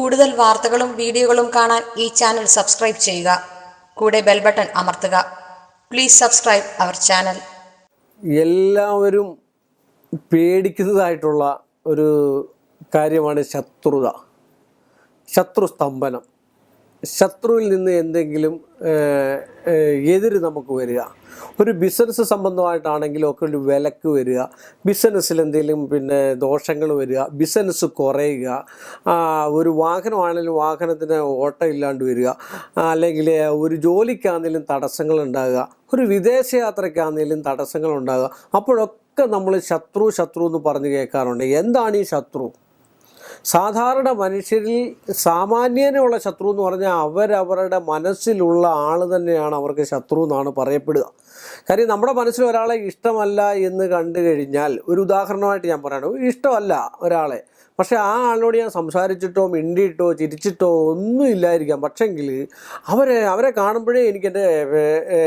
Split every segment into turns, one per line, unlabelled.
കൂടുതൽ വാർത്തകളും വീഡിയോകളും കാണാൻ ഈ ചാനൽ സബ്സ്ക്രൈബ് ചെയ്യുക. കൂടെ ബെൽ ബട്ടൺ അമർത്തുക. പ്ലീസ് സബ്സ്ക്രൈബ് അവർ ചാനൽ
എല്ലാവരും പേടിക്കുന്നതായിട്ടുള്ള ഒരു കാര്യമാണ് ശത്രുത. ശത്രുസ്തംഭനം. ശത്രുവിൽ നിന്ന് എന്തെങ്കിലും എതിര് നമുക്ക് വരിക. ഒരു ബിസിനസ് സംബന്ധമായിട്ടാണെങ്കിലും ഒക്കെ ഒരു വിലക്ക് വരിക. ബിസിനസ്സിൽ എന്തെങ്കിലും പിന്നെ ദോഷങ്ങൾ വരിക. ബിസിനസ് കുറയുക. ഒരു വാഹനമാണെങ്കിലും വാഹനത്തിന് ഓട്ടം ഇല്ലാണ്ട് വരിക. അല്ലെങ്കിൽ ഒരു ജോലിക്കാണെങ്കിലും തടസ്സങ്ങൾ ഉണ്ടാകുക. ഒരു വിദേശയാത്രയ്ക്കാണെങ്കിലും തടസ്സങ്ങൾ ഉണ്ടാകുക. അപ്പോഴൊക്കെ നമ്മൾ ശത്രു ശത്രു എന്ന് പറഞ്ഞ് കേൾക്കാറുണ്ട്. എന്താണ് ഈ ശത്രു? സാധാരണ മനുഷ്യരിൽ സാമാന്യനുള്ള ശത്രു എന്ന് പറഞ്ഞാൽ അവരവരുടെ മനസ്സിലുള്ള ആൾ തന്നെയാണ് അവർക്ക് ശത്രു എന്നാണ് പറയപ്പെടുക. കാര്യം നമ്മുടെ മനസ്സിൽ ഒരാളെ ഇഷ്ടമല്ല എന്ന് കണ്ടു കഴിഞ്ഞാൽ ഒരു ഉദാഹരണമായിട്ട് ഞാൻ പറയണു ഇഷ്ടമല്ല ഒരാളെ. പക്ഷേ ആ ആളിനോട് ഞാൻ സംസാരിച്ചിട്ടോ മിണ്ടിയിട്ടോ ചിരിച്ചിട്ടോ ഒന്നും ഇല്ലായിരിക്കാം. പക്ഷെങ്കിൽ അവരെ അവരെ കാണുമ്പോഴേ എനിക്കെന്റെ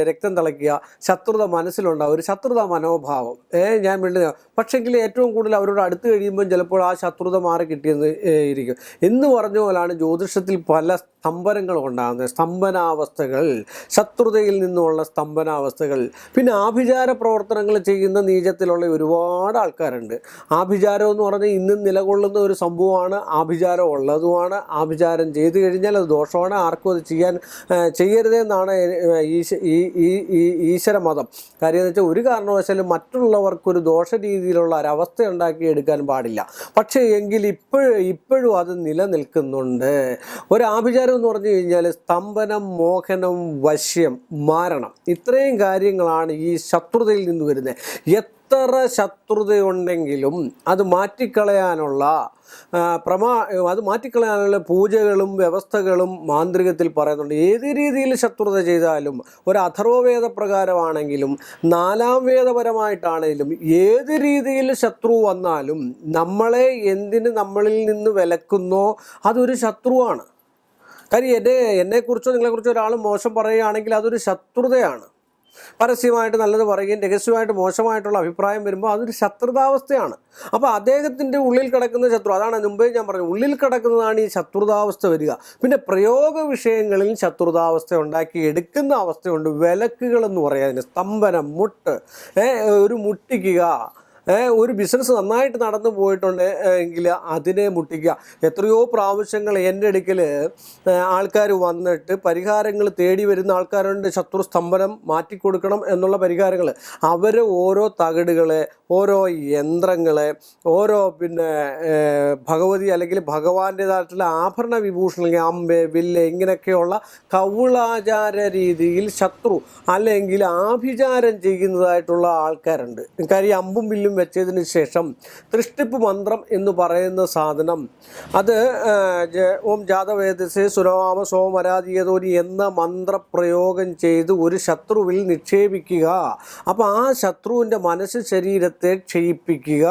രക്തം തിളയ്ക്കുക ശത്രുത മനസ്സിലുണ്ടാവും ഒരു ശത്രുത മനോഭാവം. ഏ ഞാൻ മിണ്ടുക പക്ഷെങ്കിൽ ഏറ്റവും കൂടുതൽ അവരോട് അടുത്ത് കഴിയുമ്പോൾ ചിലപ്പോൾ ആ ശത്രുത മാറി കിട്ടിയെന്ന് ഇരിക്കും. എന്ന് പറഞ്ഞ പോലാണ് ജ്യോതിഷത്തിൽ പല സ്തംഭനങ്ങളും ഉണ്ടാകുന്നത്. സ്തംഭനാവസ്ഥകൾ ശത്രുതയിൽ നിന്നുള്ള സ്തംഭനാവസ്ഥകൾ. പിന്നെ ആഭിചാര പ്രവർത്തനങ്ങൾ ചെയ്യുന്ന നീചത്തിലുള്ള ഒരുപാട് ആൾക്കാരുണ്ട്. ആഭിചാരം എന്ന് പറഞ്ഞാൽ ഇന്നും നിലകൊള്ളുന്ന ഒരു സംഭവമാണ് ആഭിചാരം ഉള്ളതുമാണ്. ആഭിചാരം ചെയ്തു കഴിഞ്ഞാൽ അത് ദോഷമാണ്. ആർക്കും അത് ചെയ്യാൻ ചെയ്യരുതെന്നാണ് ഈ ഈ ഈശ്വര മതം. കാര്യം എന്ന് വെച്ചാൽ ഒരു കാരണവശാലും മറ്റുള്ളവർക്കൊരു ദോഷ രീതിയിലുള്ള ഒരവസ്ഥ ഉണ്ടാക്കി എടുക്കാൻ പാടില്ല. പക്ഷേ എങ്കിൽ ഇപ്പോഴും ഇപ്പോഴും അത് നിലനിൽക്കുന്നുണ്ട്. ഒരു ആഭിചാരം എന്ന് പറഞ്ഞു കഴിഞ്ഞാൽ സ്തംഭനം മോഹനം വശ്യം മാരണം. ഇത്രയും കാര്യങ്ങളാണ് ഈ ശത്രുതയിൽ നിന്ന് വരുന്നത്. എത്ര ശത്രുതയുണ്ടെങ്കിലും അത് മാറ്റിക്കളയാനുള്ള പ്രമാ അത് മാറ്റിക്കളയാനുള്ള പൂജകളും വ്യവസ്ഥകളും മാന്ത്രികത്തിൽ പറയുന്നുണ്ട്. ഏത് രീതിയിൽ ശത്രുത ചെയ്താലും ഒരു അഥർവവേദ പ്രകാരമാണെങ്കിലും നാലാം വേദപരമായിട്ടാണെങ്കിലും ഏത് രീതിയിൽ ശത്രു വന്നാലും നമ്മളെ എന്തിന് നമ്മളിൽ നിന്ന് വിലക്കുന്നോ അതൊരു ശത്രുവാണ്. കാര്യം എന്നെ എന്നെക്കുറിച്ചോ നിങ്ങളെക്കുറിച്ചോ ഒരാൾ മോശം പറയുകയാണെങ്കിൽ അതൊരു ശത്രുതയാണ്. പരസ്യമായിട്ട് നല്ലത് പറയുകയും രഹസ്യമായിട്ട് മോശമായിട്ടുള്ള അഭിപ്രായം വരുമ്പോൾ അതൊരു ശത്രുതാവസ്ഥയാണ്. അപ്പോൾ അദ്ദേഹത്തിന്റെ ഉള്ളിൽ കിടക്കുന്ന ശത്രു അതാണ് മുമ്പേ ഞാൻ പറഞ്ഞു ഉള്ളിൽ കിടക്കുന്നതാണ് ഈ ശത്രുതാവസ്ഥ വരിക. പിന്നെ പ്രയോഗ വിഷയങ്ങളിൽ ശത്രുതാവസ്ഥ ഉണ്ടാക്കി എടുക്കുന്ന അവസ്ഥയുണ്ട്. വിലക്കുകൾ എന്ന് പറയാം അതിന്. സ്തംഭനം മുട്ട് ഒരു മുട്ടിക്കുക ഒരു ബിസിനസ് നന്നായിട്ട് നടന്നു പോയിട്ടുണ്ട് എങ്കിൽ അതിനെ മുട്ടിക്കുക. എത്രയോ പ്രാവശ്യങ്ങൾ എന്റെ അടുക്കൽ ആൾക്കാർ വന്നിട്ട് പരിഹാരങ്ങൾ തേടി വരുന്ന ആൾക്കാരുണ്ട്. ശത്രു സ്തംഭനം മാറ്റിക്കൊടുക്കണം എന്നുള്ള പരിഹാരങ്ങൾ. അവർ ഓരോ തകിടുകളെ ഓരോ യന്ത്രങ്ങളെ ഓരോ പിന്നെ ഭഗവതി അല്ലെങ്കിൽ ഭഗവാന്റേതായിട്ടുള്ള ആഭരണ വിഭൂഷണങ്ങൾ അമ്പ് വില്ല് ഇങ്ങനെയൊക്കെയുള്ള കൗളാചാര രീതിയിൽ ശത്രു അല്ലെങ്കിൽ ആഭിചാരം ചെയ്യുന്നതായിട്ടുള്ള ആൾക്കാരുണ്ട്. കാര്യം അമ്പും വില്ലും വെച്ചതിന് ശേഷം തൃഷ്ടിപ്പ് മന്ത്രം എന്ന് പറയുന്ന സാധനം. അത് ഓം ജാതവേദസേ സുരവാമ സോമരാജീയതോരി എന്ന മന്ത്രപ്രയോഗം ചെയ്ത് ഒരു ശത്രുവിൽ നിക്ഷേപിക്കുക. അപ്പോൾ ആ ശത്രുവിന്റെ മനസ്സ് ശരീരത്തെ ക്ഷയിപ്പിക്കുക.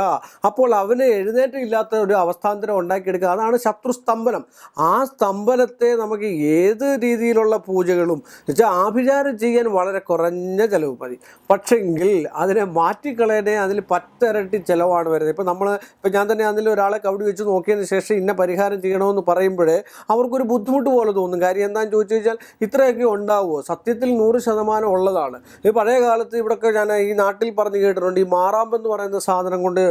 അപ്പോൾ അവന് എഴുന്നേറ്റമില്ലാത്ത ഒരു അവസ്ഥാന്തരം ഉണ്ടാക്കിയെടുക്കുക. അതാണ് ശത്രു സ്തംഭനം ആ സ്തംഭനത്തെ നമുക്ക് ഏത് രീതിയിലുള്ള പൂജകളും വെച്ചാൽ ആഭിചാരം ചെയ്യാൻ വളരെ കുറഞ്ഞ ചിലവ് മതി. പക്ഷെങ്കിൽ അതിനെ മാറ്റിക്കളയണേ അതിൽ പത്തിരട്ടി ചിലവാണ് വരുന്നത്. ഇപ്പം നമ്മൾ ഇപ്പം ഞാൻ തന്നെ അതിൽ ഒരാളെ കവടി വെച്ച് നോക്കിയതിന് ശേഷം ഇന്ന പരിഹാരം ചെയ്യണമെന്ന് പറയുമ്പോഴേ അവർക്കൊരു ബുദ്ധിമുട്ട് പോലെ തോന്നും. കാര്യം എന്താണെന്ന് ചോദിച്ചു കഴിഞ്ഞാൽ ഇത്രയൊക്കെ ഉണ്ടാവുമോ? സത്യത്തിൽ നൂറ് ശതമാനം ഉള്ളതാണ്. ഈ പഴയ കാലത്ത് ഇവിടെയൊക്കെ ഞാൻ ഈ നാട്ടിൽ പറഞ്ഞ് കേട്ടിട്ടുണ്ട്. ഈ മാറാമ്പെന്ന് പറയുന്ന സാധനം കൊണ്ട്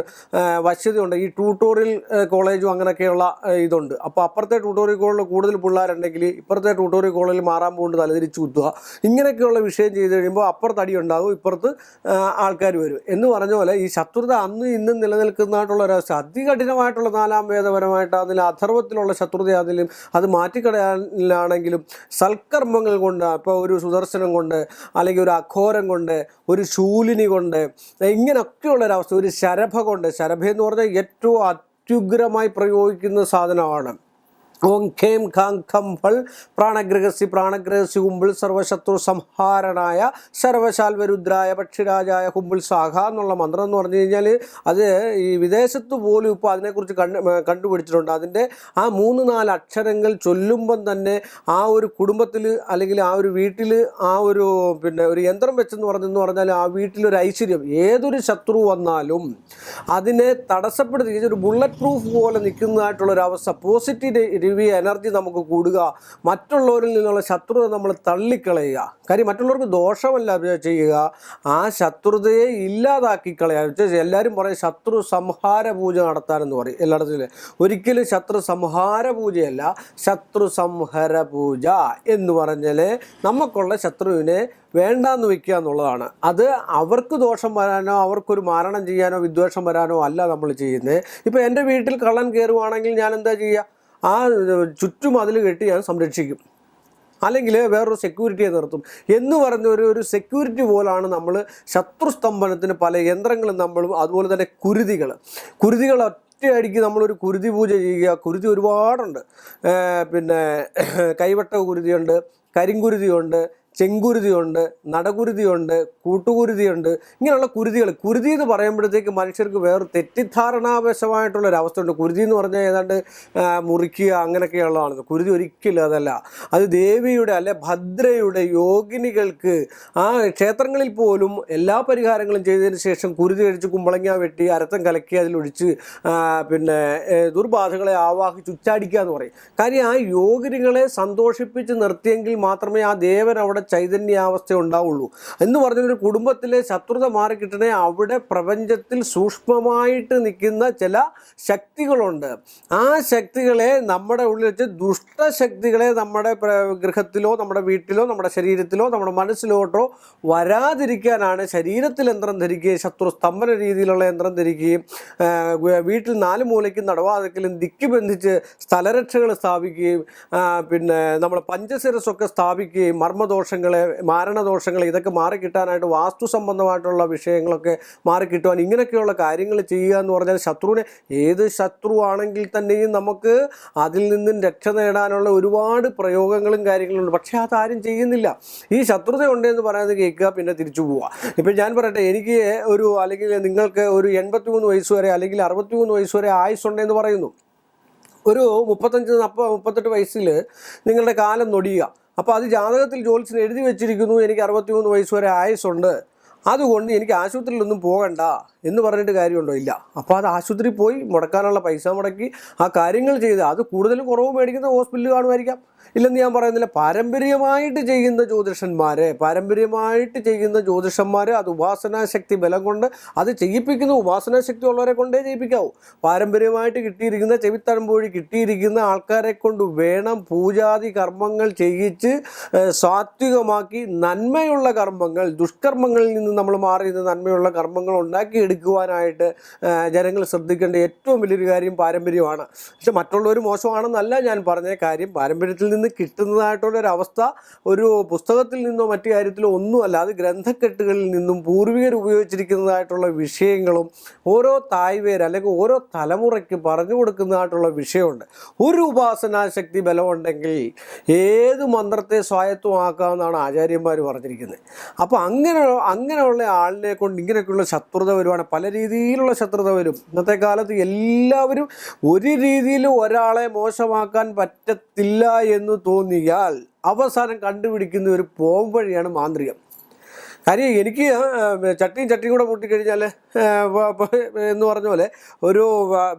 വശ്യതയുണ്ട് ഈ ട്യൂട്ടോറിയൽ കോളേജും അങ്ങനെയൊക്കെയുള്ള ഇതുണ്ട്. അപ്പോൾ അപ്പുറത്തെ ട്യൂട്ടോറിയൽ കോളേജിൽ കൂടുതൽ പിള്ളേരുണ്ടെങ്കിൽ ഇപ്പുറത്തെ ട്യൂട്ടോറിയൽ കോളേജിൽ മാറാൻ കൊണ്ട് തലതിരിച്ച് കുത്തുക. ഇങ്ങനെയൊക്കെയുള്ള വിഷയം ചെയ്ത് കഴിയുമ്പോൾ അപ്പുറത്ത് അടി ഉണ്ടാകും ഇപ്പുറത്ത് ആൾക്കാർ വരും. എന്ന് പറഞ്ഞ പോലെ ഈ ശത്രുത അന്ന് ഇന്നും നിലനിൽക്കുന്നതായിട്ടുള്ള ഒരവസ്ഥ അതികഠിനമായിട്ടുള്ള നാലാം വേദപരമായിട്ട് അതിൽ അധർവത്തിലുള്ള ശത്രുത അതിലും അത് മാറ്റിക്കളയാനാണെങ്കിലും സൽക്കർമ്മങ്ങൾ കൊണ്ട് ഇപ്പോൾ ഒരു സുദർശനം കൊണ്ട് അല്ലെങ്കിൽ ഒരു അഘോരം കൊണ്ട് ഒരു ശൂലിനി കൊണ്ട് ഇങ്ങനെയൊക്കെയുള്ള ഒരവസ്ഥ ഒരു ശരഭ കൊണ്ട് ശരഭ എന്ന് പറഞ്ഞാൽ ഏറ്റവും അത്യുഗ്രമായി പ്രയോഗിക്കുന്ന സാധനമാണ്. ഓം ഖേം ഖാം ഖം ഫൾ പ്രാണഗ്രഹസി പ്രാണഗ്രഹസി ഹുംബിൾ സർവശത്രു സംഹാരനായ സർവശാൽവരുദ്രായ പക്ഷിരാജായ ഹുംബിൾ സാഖ എന്നുള്ള മന്ത്രം എന്ന് പറഞ്ഞു കഴിഞ്ഞാൽ അത് ഈ വിദേശത്ത് പോലും ഇപ്പോൾ അതിനെക്കുറിച്ച് കണ്ട് കണ്ടുപിടിച്ചിട്ടുണ്ട്. അതിന്റെ ആ മൂന്ന് നാല് അക്ഷരങ്ങൾ ചൊല്ലുമ്പം തന്നെ ആ ഒരു കുടുംബത്തിൽ അല്ലെങ്കിൽ ആ ഒരു വീട്ടിൽ ആ ഒരു പിന്നെ ഒരു യന്ത്രം വെച്ചെന്ന് പറഞ്ഞെന്ന് പറഞ്ഞാൽ ആ വീട്ടിലൊരു ഐശ്വര്യം. ഏതൊരു ശത്രു വന്നാലും അതിനെ തടസ്സപ്പെടുത്തി ഒരു ബുള്ളറ്റ് പ്രൂഫ് പോലെ നിൽക്കുന്നതായിട്ടുള്ളൊരവസ്ഥ പോസിറ്റീവ് പോസിറ്റീവ് എനർജി നമുക്ക് കൂടുക മറ്റുള്ളവരിൽ നിന്നുള്ള ശത്രുത നമ്മൾ തള്ളിക്കളയുക. കാര്യം മറ്റുള്ളവർക്ക് ദോഷമല്ല ചെയ്യുക. ആ ശത്രുതയെ ഇല്ലാതാക്കി കളയുക എല്ലാവരും പറയും ശത്രു സംഹാര പൂജ നടത്താനെന്ന് പറയും എല്ലായിടത്തും. ഒരിക്കലും ശത്രു സംഹാര പൂജയല്ല ശത്രു സംഹര പൂജ എന്ന് പറഞ്ഞാൽ നമുക്കുള്ള ശത്രുവിനെ വേണ്ടാന്ന് വെക്കുക എന്നുള്ളതാണ്. അത് അവർക്ക് ദോഷം വരാനോ അവർക്കൊരു മാരണം ചെയ്യാനോ വിദ്വേഷം വരാനോ അല്ല നമ്മൾ ചെയ്യുന്നത്. ഇപ്പോൾ എന്റെ വീട്ടിൽ കള്ളൻ കയറുവാണെങ്കിൽ ഞാൻ എന്താ ചെയ്യുക? ആ ചുറ്റും അതിൽ കെട്ടി ഞാൻ സംരക്ഷിക്കും. അല്ലെങ്കിൽ വേറൊരു സെക്യൂരിറ്റിയെ നിർത്തും. എന്ന് പറഞ്ഞ ഒരു ഒരു സെക്യൂരിറ്റി പോലാണ് നമ്മൾ ശത്രുസ്തംഭനത്തിന് പല യന്ത്രങ്ങളും നമ്മളും അതുപോലെ തന്നെ കുരുതികൾ. കുരുതികൾ ഒറ്റയടിക്ക് നമ്മളൊരു കുരുതി പൂജ ചെയ്യുക. കുരുതി ഒരുപാടുണ്ട്. പിന്നെ കൈവട്ട കുരുതിയുണ്ട് കരിങ്കുരുതിയുണ്ട് ചെങ്കുരുതിയുണ്ട് നടകുരുതിയുണ്ട് കൂട്ടുകുരുതിയുണ്ട് ഇങ്ങനെയുള്ള കുരുതികൾ. കുരുതി എന്ന് പറയുമ്പോഴത്തേക്ക് മനുഷ്യർക്ക് വേറെ തെറ്റിദ്ധാരണാവശമായിട്ടുള്ള ഒരു അവസ്ഥയുണ്ട് കുരുതി എന്ന് പറഞ്ഞാൽ ഏതാണ്ട് മുറിക്കുക അങ്ങനെയൊക്കെയുള്ളതാണ്. കുരുതി ഒരിക്കലും അതല്ല. അത് ദേവിയുടെ അല്ലെ ഭദ്രയുടെ യോഗിനികൾക്ക് ആ ക്ഷേത്രങ്ങളിൽ പോലും എല്ലാ പരിഹാരങ്ങളും ചെയ്തതിന് ശേഷം കുരുതി കഴിച്ച് കുമ്പളങ്ങ വെട്ടി അരത്തം കലക്കി അതിലൊഴിച്ച് പിന്നെ ദുർബാധകളെ ആവാഹിച്ച് ഉച്ചാടിക്കുക എന്ന് പറയും. കാര്യം ആ യോഗിനികളെ സന്തോഷിപ്പിച്ച് നിർത്തിയെങ്കിൽ മാത്രമേ ആ ദേവൻ അവിടെ ചൈതന്യാവസ്ഥ ഉണ്ടാവുള്ളൂ. എന്ന് പറഞ്ഞ ഒരു കുടുംബത്തിലെ ശത്രുത മാറിക്കിട്ടണേ അവിടെ പ്രപഞ്ചത്തിൽ സൂക്ഷ്മമായിട്ട് നിൽക്കുന്ന ചില ശക്തികളുണ്ട്. ആ ശക്തികളെ നമ്മുടെ ഉള്ളിൽ വെച്ച് ദുഷ്ടശക്തികളെ നമ്മുടെ ഗൃഹത്തിലോ നമ്മുടെ വീട്ടിലോ നമ്മുടെ ശരീരത്തിലോ നമ്മുടെ മനസ്സിലോട്ടോ വരാതിരിക്കാനാണ് ശരീരത്തിൽ യന്ത്രം ധരിക്കുകയും ശത്രു സ്തംഭന രീതിയിലുള്ള യന്ത്രം ധരിക്കുകയും വീട്ടിൽ നാല് മൂലയ്ക്കും നടവാതക്കലും ദിക്ക് ബന്ധിച്ച് സ്ഥലരക്ഷകൾ സ്ഥാപിക്കുകയും പിന്നെ നമ്മുടെ പഞ്ചശിരസൊക്കെ സ്ഥാപിക്കുകയും മർമ്മദോഷങ്ങളെ മാരണദോഷങ്ങൾ ഇതൊക്കെ മാറിക്കിട്ടാനായിട്ട് വാസ്തു സംബന്ധമായിട്ടുള്ള വിഷയങ്ങളൊക്കെ മാറിക്കിട്ടുവാൻ ഇങ്ങനെയൊക്കെയുള്ള കാര്യങ്ങൾ ചെയ്യുക എന്ന് പറഞ്ഞാൽ ശത്രുവിനെ ഏത് ശത്രുവാണെങ്കിൽ തന്നെയും നമുക്ക് അതിൽ നിന്നും രക്ഷ നേടാനുള്ള ഒരുപാട് പ്രയോഗങ്ങളും കാര്യങ്ങളുണ്ട്. പക്ഷേ അതാരും ചെയ്യുന്നില്ല. ഈ ശത്രുത ഉണ്ടെന്ന് പറയുന്നത് കേൾക്കുക പിന്നെ തിരിച്ചു പോവുക. ഇപ്പം ഞാൻ പറയട്ടെ എനിക്ക് ഒരു അല്ലെങ്കിൽ നിങ്ങൾക്ക് ഒരു എൺപത്തി മൂന്ന് വയസ്സ് വരെ അല്ലെങ്കിൽ അറുപത്തി മൂന്ന് വയസ്സ് വരെ ആയുസ് ഉണ്ടെന്ന് പറയുന്നു. ഒരു മുപ്പത്തഞ്ച് നപ്പ മുപ്പത്തെട്ട് വയസ്സിൽ നിങ്ങളുടെ കാലം നൊടിയുക. അപ്പോൾ അത് ജാതകത്തിൽ ജോലിസിന് എഴുതി വെച്ചിരിക്കുന്നു. എനിക്ക് അറുപത്തിമൂന്ന് വയസ്സ് വരെ ആയുസ്സുണ്ട്. അതുകൊണ്ട് എനിക്ക് ആശുപത്രിയിലൊന്നും പോകണ്ട. എന്ന് പറഞ്ഞിട്ട് കാര്യമുണ്ടോ? ഇല്ല. അപ്പോൾ അത് ആശുപത്രി പോയി മുടക്കാനുള്ള പൈസ മുടക്കി ആ കാര്യങ്ങൾ ചെയ്ത് അത് കൂടുതലും കുറവ് മേടിക്കുന്ന ഹോസ്പിറ്റലിൽ കാണുമായിരിക്കാം. ഇല്ലെന്ന് ഞാൻ പറയുന്നില്ല. പാരമ്പര്യമായിട്ട് ചെയ്യുന്ന ജ്യോതിഷന്മാരെ പാരമ്പര്യമായിട്ട് ചെയ്യുന്ന ജ്യോതിഷന്മാർ അത് ഉപാസനാശക്തി ബലം കൊണ്ട് അത് ചെയ്യിപ്പിക്കുന്ന. ഉപാസനാശക്തി ഉള്ളവരെ കൊണ്ടേ ചെയ്യിപ്പിക്കാവൂ. പാരമ്പര്യമായിട്ട് കിട്ടിയിരിക്കുന്ന ചെവിത്തഴമ്പൊഴി കിട്ടിയിരിക്കുന്ന ആൾക്കാരെ കൊണ്ട് വേണം പൂജാതി കർമ്മങ്ങൾ ചെയ്യിച്ച് സാത്വികമാക്കി നന്മയുള്ള കർമ്മങ്ങൾ ദുഷ്കർമ്മങ്ങളിൽ നിന്ന് നമ്മൾ മാറി നന്മയുള്ള കർമ്മങ്ങൾ ഉണ്ടാക്കിയെടുക്കുവാനായിട്ട് ഏഹ്, ജനങ്ങൾ ശ്രദ്ധിക്കേണ്ട ഏറ്റവും വലിയൊരു കാര്യം പാരമ്പര്യമാണ്. പക്ഷെ മറ്റുള്ളവർ മോശമാണെന്നല്ല ഞാൻ പറഞ്ഞ കാര്യം. പാരമ്പര്യത്തിൽ നിന്ന് കിട്ടുന്നതായിട്ടുള്ളൊരവസ്ഥ ഒരു പുസ്തകത്തിൽ നിന്നോ മറ്റു കാര്യത്തിലോ ഒന്നുമല്ല. അത് ഗ്രന്ഥക്കെട്ടുകളിൽ നിന്നും പൂർവികർ ഉപയോഗിച്ചിരിക്കുന്നതായിട്ടുള്ള വിഷയങ്ങളും ഓരോ തായ്വേര് അല്ലെങ്കിൽ ഓരോ തലമുറയ്ക്ക് പറഞ്ഞു കൊടുക്കുന്നതായിട്ടുള്ള വിഷയമുണ്ട്. ഒരു ഉപാസനാശക്തി ബലമുണ്ടെങ്കിൽ ഏത് മന്ത്രത്തെ സ്വായത്തമാക്കാമെന്നാണ് ആചാര്യന്മാർ പറഞ്ഞിരിക്കുന്നത്. അപ്പോൾ അങ്ങനെ അങ്ങനെയുള്ള ആളിനെ കൊണ്ട് ഇങ്ങനെയൊക്കെയുള്ള ശത്രുത വരുവാണ് പല രീതിയിലുള്ള ശത്രുത വരും. ഇന്നത്തെ കാലത്ത് എല്ലാവരും ഒരു രീതിയിലും ഒരാളെ മോശമാക്കാൻ പറ്റത്തില്ല എന്ന് തോന്നിയാൽ അവസാനം കണ്ടുപിടിക്കുന്ന ഒരു പോംവഴിയാണ് മാന്ത്രികം. കാര്യം എനിക്ക് ചട്ടിയും ചട്ടിയും കൂടെ കൂട്ടിക്കഴിഞ്ഞാൽ എന്ന് പറഞ്ഞ പോലെ ഒരു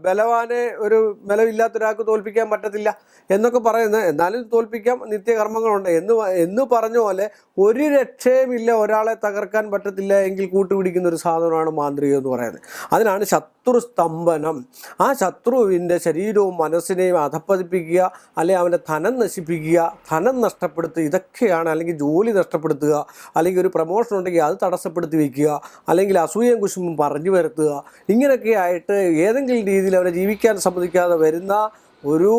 ബലവാനെ ഒരു ബലമില്ലാത്തൊരാൾക്ക് തോൽപ്പിക്കാൻ പറ്റത്തില്ല എന്നൊക്കെ പറയുന്നത് എന്നാലും തോൽപ്പിക്കാം നിത്യകർമ്മങ്ങളുണ്ട്. എന്ന് എന്ന് പറഞ്ഞ പോലെ ഒരു രക്ഷയുമില്ല ഒരാളെ തകർക്കാൻ പറ്റത്തില്ല എങ്കിൽ കൂട്ടുപിടിക്കുന്ന ഒരു സാധനമാണ് മാന്ത്രികം എന്ന് പറയുന്നത്. അതിനാണ് ശത്രു സ്തംഭനം. ആ ശത്രുവിന്റെ ശരീരവും മനസ്സിനെയും അധപ്പതിപ്പിക്കുക അല്ലെങ്കിൽ അവന്റെ ധനം നശിപ്പിക്കുക ധനം നഷ്ടപ്പെടുത്തുക ഇതൊക്കെയാണ് അല്ലെങ്കിൽ ജോലി നഷ്ടപ്പെടുത്തുക അല്ലെങ്കിൽ ഒരു പ്രൊമോഷൻ ഉണ്ടെങ്കിൽ അത് തടസ്സപ്പെടുത്തി വയ്ക്കുക അല്ലെങ്കിൽ അസൂയം കുശുമ്പും പറഞ്ഞു വരുത്തുക ഇങ്ങനെയൊക്കെ ആയിട്ട് ഏതെങ്കിലും രീതിയിൽ അവരെ ജീവിക്കാൻ സമ്മതിക്കാതെ വരുന്ന ഒരു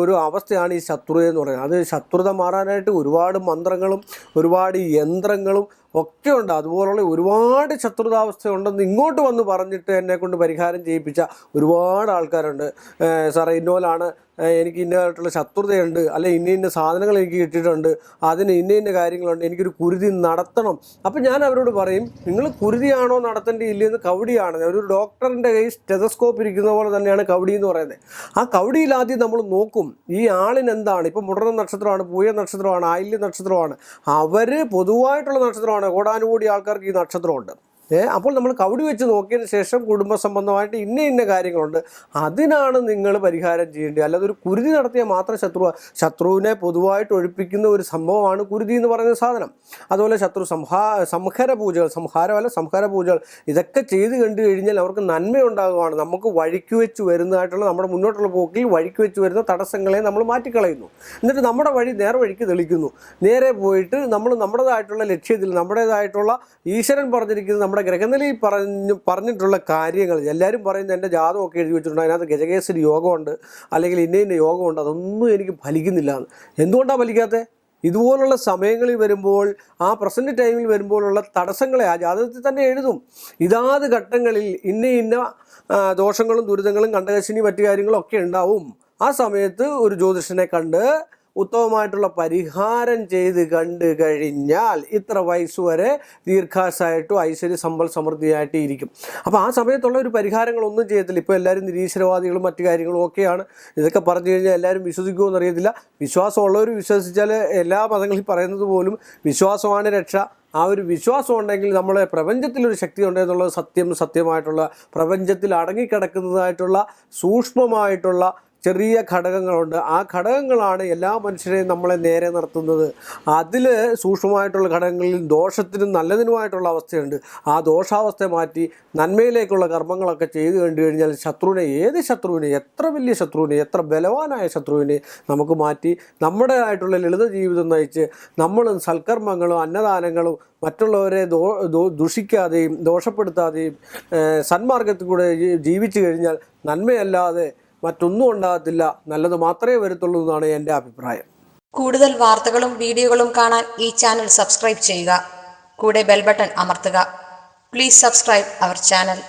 ഒരു അവസ്ഥയാണ് ഈ ശത്രുത എന്ന് പറയുന്നത്. അത് ശത്രുത മാറാനായിട്ട് ഒരുപാട് മന്ത്രങ്ങളും ഒരുപാട് യന്ത്രങ്ങളും ഒക്കെ ഉണ്ട്. അതുപോലുള്ള ഒരുപാട് ശത്രുതാവസ്ഥ ഉണ്ടെന്ന് ഇങ്ങോട്ട് വന്ന് പറഞ്ഞിട്ട് എന്നെ കൊണ്ട് പരിഹാരം ചെയ്യിപ്പിച്ച ഒരുപാട് ആൾക്കാരുണ്ട്. സാറേ ഇന്നോലാണ് എനിക്ക് ഇന്നതായിട്ടുള്ള ശത്രുതയുണ്ട്. അല്ലെ ഇന്ന ഇന്ന സാധനങ്ങൾ എനിക്ക് കിട്ടിയിട്ടുണ്ട്. അതിന് ഇന്ന ഇന്ന കാര്യങ്ങളുണ്ട്. എനിക്കൊരു കുരുതി നടത്തണം. അപ്പം ഞാൻ അവരോട് പറയും നിങ്ങൾ കുരുതിയാണോ നടത്തേണ്ടി ഇല്ലെന്ന് കവടിയാണ്. ഒരു ഡോക്ടറിന്റെ കയ്യിൽ സ്റ്റെതസ്കോപ്പ് ഇരിക്കുന്ന പോലെ തന്നെയാണ് കവടി എന്ന് പറയുന്നത്. ആ കവടിയിൽ ആദ്യം നമ്മൾ നോക്കും ഈ ആളിന് എന്താണ്? ഇപ്പം മുടർന്ന നക്ഷത്രമാണ് പൂയ നക്ഷത്രമാണ് ആയില്യ നക്ഷത്രമാണ്. അവർ പൊതുവായിട്ടുള്ള നക്ഷത്രമാണ്. കോടാനുകൂടി ആൾക്കാർക്ക് ഈ നക്ഷത്രമുണ്ട്. അപ്പോൾ നമ്മൾ കവടി വെച്ച് നോക്കിയതിന് ശേഷം കുടുംബ സംബന്ധമായിട്ട് ഇന്ന ഇന്ന കാര്യങ്ങളുണ്ട്. അതിനാണ് നിങ്ങൾ പരിഹാരം ചെയ്യേണ്ടത്. അല്ലാതെ ഒരു കുരുതി നടത്തിയാൽ മാത്രം ശത്രു ശത്രുവിനെ പൊതുവായിട്ട് ഒഴിപ്പിക്കുന്ന ഒരു സംഭവമാണ് കുരുതി എന്ന് പറയുന്ന സാധനം. അതുപോലെ ശത്രു സംഹാ സംഹാര പൂജകൾ സംഹാരമല്ല സംഹാര പൂജകൾ ഇതൊക്കെ ചെയ്ത് കണ്ടു കഴിഞ്ഞാൽ അവർക്ക് നന്മയുണ്ടാകുകയാണ് നമുക്ക് വഴിക്ക് വെച്ച് വരുന്നതായിട്ടുള്ള നമ്മുടെ മുന്നോട്ടുള്ള പോക്കിൽ വഴിക്ക് വെച്ച് വരുന്ന തടസ്സങ്ങളെ നമ്മൾ മാറ്റിക്കളയുന്നു. എന്നിട്ട് നമ്മുടെ വഴി നേരെ വഴിക്ക് തെളിക്കുന്നു. നേരെ പോയിട്ട് നമ്മൾ നമ്മുടേതായിട്ടുള്ള ലക്ഷ്യത്തിൽ നമ്മുടേതായിട്ടുള്ള ഈശ്വരൻ പറഞ്ഞിരിക്കുന്നത് നമ്മുടെ ഗ്രഹനിലയിൽ പറഞ്ഞു പറഞ്ഞിട്ടുള്ള കാര്യങ്ങൾ എല്ലാവരും പറയുന്നത് എന്റെ ജാതകമൊക്കെ എഴുതി വെച്ചിട്ടുണ്ട് അതിനകത്ത് ഗജകേസരി യോഗമുണ്ട് അല്ലെങ്കിൽ ഇന്ന ഇന്ന യോഗമുണ്ട് അതൊന്നും എനിക്ക് ഫലിക്കുന്നില്ല. എന്തുകൊണ്ടാണ് ഫലിക്കാത്തത് ഇതുപോലുള്ള സമയങ്ങളിൽ വരുമ്പോൾ ആ പ്രസന്റ് ടൈമിൽ വരുമ്പോഴുള്ള തടസ്സങ്ങളെ ആ ജാതകത്തിൽ തന്നെ എഴുതും. ഇതാത് ഘട്ടങ്ങളിൽ ഇന്ന ഇന്ന ദോഷങ്ങളും ദുരിതങ്ങളും കണ്ടകശിനി മറ്റു കാര്യങ്ങളും ഒക്കെ ഉണ്ടാവും. ആ സമയത്ത് ഒരു ജ്യോതിഷനെ കണ്ട് ഉത്തമമായിട്ടുള്ള പരിഹാരം ചെയ്ത് കണ്ടു കഴിഞ്ഞാൽ ഇത്ര വയസ്സ് വരെ ദീർഘാസായിട്ടും ഐശ്വര്യ സമ്പൽ സമൃദ്ധിയായിട്ട് ഇരിക്കും. അപ്പോൾ ആ സമയത്തുള്ള ഒരു പരിഹാരങ്ങളൊന്നും ചെയ്യത്തില്ല. ഇപ്പോൾ എല്ലാവരും നിരീശ്വരവാദികളും മറ്റു കാര്യങ്ങളും ഒക്കെയാണ്. ഇതൊക്കെ പറഞ്ഞു കഴിഞ്ഞാൽ എല്ലാവരും വിശ്വസിക്കുമോ എന്നറിയത്തില്ല. വിശ്വാസമുള്ളവർ വിശ്വസിച്ചാൽ എല്ലാ മതങ്ങളിൽ പറയുന്നത് പോലും വിശ്വാസമാണ് രക്ഷ. ആ ഒരു വിശ്വാസം ഉണ്ടെങ്കിൽ നമ്മളെ പ്രപഞ്ചത്തിലൊരു ശക്തി ഉണ്ട് എന്നുള്ളത് സത്യം സത്യമായിട്ടുള്ള പ്രപഞ്ചത്തിൽ അടങ്ങിക്കിടക്കുന്നതായിട്ടുള്ള സൂക്ഷ്മമായിട്ടുള്ള ചെറിയ ഘടകങ്ങളുണ്ട്. ആ ഘടകങ്ങളാണ് എല്ലാ മനുഷ്യരെയും നമ്മളെ നേരെ നിർത്തുന്നത്. അതിൽ സൂക്ഷ്മമായിട്ടുള്ള ഘടകങ്ങളിൽ ദോഷത്തിനും നല്ലതിനുമായിട്ടുള്ള അവസ്ഥയുണ്ട്. ആ ദോഷാവസ്ഥ മാറ്റി നന്മയിലേക്കുള്ള കർമ്മങ്ങളൊക്കെ ചെയ്തു കണ്ടു കഴിഞ്ഞാൽ ശത്രുവിനെ ഏത് ശത്രുവിനെ എത്ര വലിയ ശത്രുവിനെ എത്ര ബലവാനായ ശത്രുവിനെ നമുക്ക് മാറ്റി നമ്മുടേതായിട്ടുള്ള ലളിത ജീവിതം നയിച്ച് നമ്മളും സൽക്കർമ്മങ്ങളും അന്നദാനങ്ങളും മറ്റുള്ളവരെ ദോ ദുഷിക്കാതെയും ദോഷപ്പെടുത്താതെയും സന്മാർഗത്തിൽ കൂടെ ജീവിച്ചു കഴിഞ്ഞാൽ നന്മയല്ലാതെ മറ്റൊന്നും ഉണ്ടാകത്തില്ല. നല്ലത് മാത്രമേ വരത്തുള്ളൂ എന്നാണ് എന്റെ അഭിപ്രായം.
കൂടുതൽ വാർത്തകളും വീഡിയോകളും കാണാൻ ഈ ചാനൽ സബ്സ്ക്രൈബ് ചെയ്യുക. കൂടെ ബെൽ ബട്ടൺ അമർത്തുക. Please subscribe our channel